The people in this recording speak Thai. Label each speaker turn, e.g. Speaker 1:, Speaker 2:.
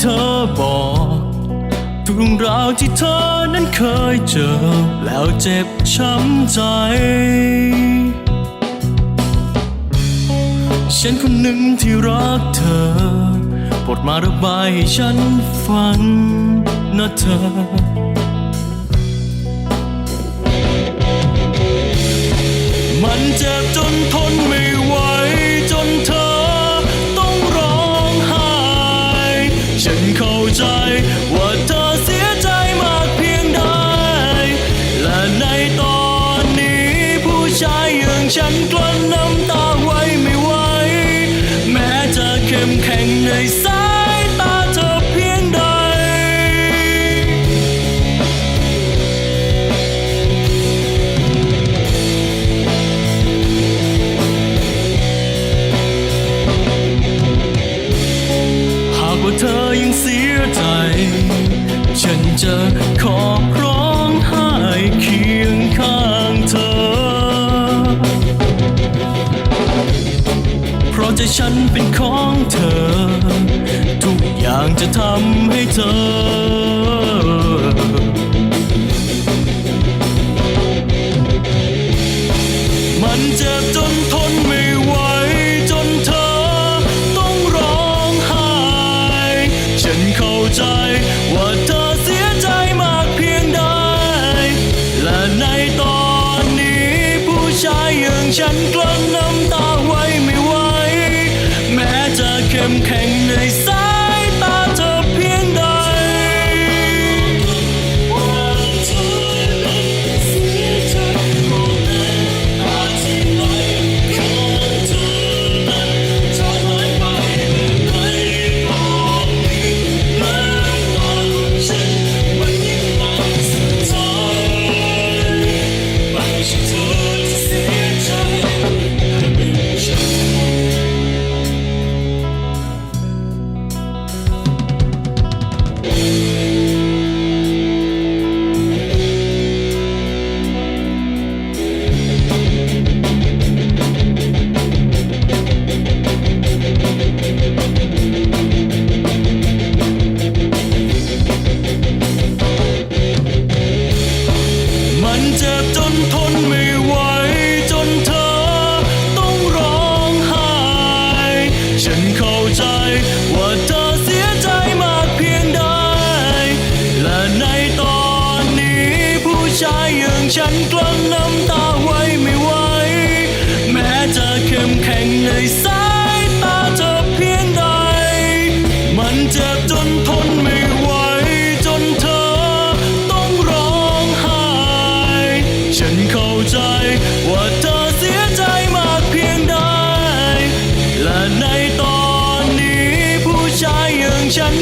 Speaker 1: เธอบอก ทุกเรื่องราวที่เธอนั้นเคยเจอ แล้วเจ็บช้ำใจ ฉันคนหนึ่งที่รักเธอโปรดมาระบายให้ฉันฟังนะเธอ มันเจ็บจนทนไม่ไหว ว่าเธอยังเสียใจ ฉันจะขอร้องไห้เคียงข้างเธอ เพราะใจฉันเป็นของเธอ ทุกอย่างจะทำให้เธอมันเจ็บจนท ใจ ว่าเธอเสียใจมากเพียงใด และในตอนนี้ผู้ชายอย่างฉัน ชายอย่างฉันกลั้นน้ำตาไว้ไม่ไหว แม้จะเข้มแข็งในสายตาเธอเพียงใด มันเจ็บจนทนไม่ไหว จนเธอต้องร้องไห้ ฉันเข้าใจว่าเธอเสียใจมากเพียงใด และในตอนนี้ผู้ชายอย่างฉัน